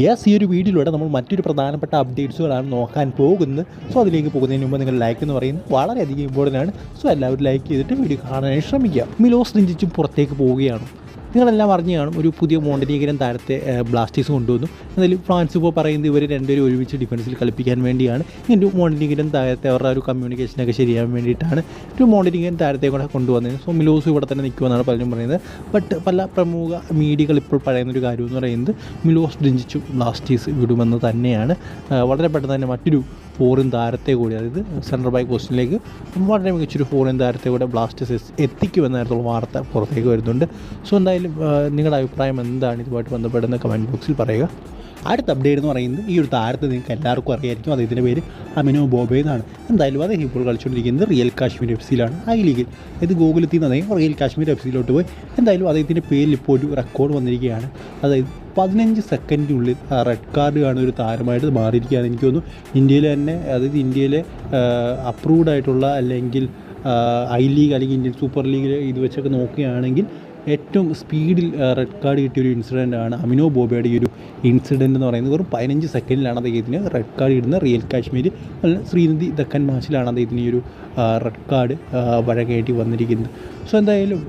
Yes ഈ ഒരു വീഡിയോയിലൂടെ നമ്മൾ മറ്റൊരു പ്രധാനപ്പെട്ട അപ്ഡേറ്റ്സുകളാണ് നോക്കാൻ പോകുന്നത്. സോ അതിലേക്ക് പോകുന്നതിന് മുമ്പ് നിങ്ങൾ ലൈക്ക് എന്ന് പറയുന്നത് വളരെയധികം ഇമ്പോർട്ടന്റ് ആണ്. സോ എല്ലാവരും ലൈക്ക് ചെയ്തിട്ട് വീഡിയോ കാണാനായി ശ്രമിക്കുക. മിലോസ് രഞ്ജിച്ചും പുറത്തേക്ക് പോവുകയാണ്. നിങ്ങളെല്ലാം അറിഞ്ഞു കാണും ഒരു പുതിയ മോണ്ടനീകരം താരത്തെ ബ്ലാസ്റ്റേഴ്സ് കൊണ്ടുവന്നു. എന്നാലും ഫ്രാൻസ് ഇപ്പോൾ പറയുന്നത് ഇവർ രണ്ടുപേരും ഒരുമിച്ച് ഡിഫൻസിൽ കളിപ്പിക്കാൻ വേണ്ടിയാണ്. ഇങ്ങനെ ഒരു മോണ്ടനീകരം താരത്തെ അവരുടെ ഒരു കമ്മ്യൂണിക്കേഷനൊക്കെ ശരിയാൻ വേണ്ടിയിട്ടാണ് ഒരു മോണ്ടനീകരം താരത്തെ കൂടെ കൊണ്ടുവന്നത്. സോ മിലോസ് ഇവിടെ തന്നെ നിൽക്കുമെന്നാണ് പലരും പറയുന്നത്. ബട്ട് പല പ്രമുഖ മീഡിയകൾ ഇപ്പോൾ പറയുന്ന ഒരു കാര്യം എന്ന് പറയുന്നത് മിലോസ് ഡിഞ്ചിച്ചു ബ്ലാസ്റ്റേഴ്സ് വിടുമെന്ന് തന്നെയാണ്. വളരെ പെട്ടെന്ന് തന്നെ മറ്റൊരു ഫോറിൻ താരത്തെ കൂടി അതായത് സെൻട്രൽ ബാക്ക് പോസ്റ്റിലേക്ക് വളരെ മികച്ചൊരു ഫോറിൻ താരത്തെ കൂടെ ബ്ലാസ്റ്റേഴ്സ് എത്തിക്കുമെന്നായിരത്തോളം വാർത്ത പുറത്തേക്ക് വരുന്നുണ്ട്. സോ എന്തായാലും നിങ്ങളുടെ അഭിപ്രായം എന്താണ്? ഇതുമായിട്ട് ബന്ധപ്പെടുന്ന കമന്റ് ബോക്സിൽ പറയുക. അടുത്ത അപ്ഡേറ്റ് എന്ന് പറയുന്നത് ഈ ഒരു താരത്തെ നിങ്ങൾക്ക് എല്ലാവർക്കും അറിയായിരിക്കും. അദ്ദേഹത്തിന്റെ പേര് അമിനോ ബോബെ എന്നാണ്. എന്തായാലും അദ്ദേഹം ഇപ്പോൾ കളിച്ചുകൊണ്ടിരിക്കുന്നത് റിയൽ കാശ്മീർ എഫ് സിയിലാണ് ഐ ലീഗിൽ ഇത് ഗൂഗിളിൽ നിന്ന് അദ്ദേഹം റിയൽ കാശ്മീർ എഫ് സിയിലോട്ട് പോയി. എന്തായാലും അദ്ദേഹത്തിന്റെ പേരിൽ ഇപ്പോൾ ഒരു റെക്കോർഡ് വന്നിരിക്കുകയാണ്. അതായത് പതിനഞ്ച് സെക്കൻഡിനുള്ളിൽ റെഡ് കാർഡ് കാണുന്ന ഒരു താരമായിട്ട് മാറിയിരിക്കുകയാണ് എനിക്ക് തോന്നുന്നു. ഇന്ത്യയിൽ തന്നെ അതായത് ഇന്ത്യയിലെ അപ്രൂവ്ഡ് ആയിട്ടുള്ള അല്ലെങ്കിൽ ഐ ലീഗ് അല്ലെങ്കിൽ ഇന്ത്യൻ സൂപ്പർ ലീഗിൽ ഇത് വെച്ചൊക്കെ നോക്കുകയാണെങ്കിൽ ഏറ്റവും സ്പീഡിൽ റെഡ് കാർഡ് കിട്ടിയ ഒരു ആണ് അമിനോ ബോബയുടെ ഈ ഒരു ഇൻസിഡന്റ് എന്ന് പറയുന്നത്. വെറും പതിനഞ്ച് സെക്കൻഡിലാണ് അദ്ദേഹത്തിന് റെഡ് കാർഡ് ഇടുന്ന റിയൽ കാശ്മീർ അല്ല ശ്രീനിധി ദക്കൻ മാച്ചിലാണ് അദ്ദേഹത്തിന് ഈ ഒരു റെഡ് കാർഡ് വഴകേണ്ടി വന്നിരിക്കുന്നത്. സോ എന്തായാലും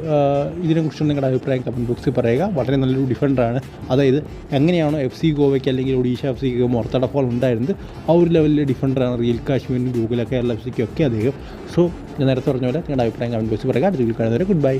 ഇതിനെക്കുറിച്ച് നിങ്ങളുടെ അഭിപ്രായം കമന്റ് ബോക്സിൽ പറയുക. വളരെ നല്ലൊരു ഡിഫൻഡറാണ് അതായത് എങ്ങനെയാണോ എഫ് സി ഗോവയ്ക്ക് അല്ലെങ്കിൽ ഒഡീഷ എഫ് സിക്ക് മൊറത്തടഫോൾ ഉണ്ടായിരുന്നത് ആ ഒരു ലെവലിലെ ഡിഫൻഡറാണ് റിയൽ കാശ്മീരിനും ഗൂഗിളൊക്കെ എല്ലാ എഫ് സിക്കും ഒക്കെ അദ്ദേഹം. സോ ഞാൻ നേരത്തെ പറഞ്ഞ പോലെ നിങ്ങളുടെ അഭിപ്രായം കമന്റ് ബോക്സിൽ പറയുക. അടുത്ത വീട്ടിൽ കാണുന്നവരെ ഗുഡ് ബൈ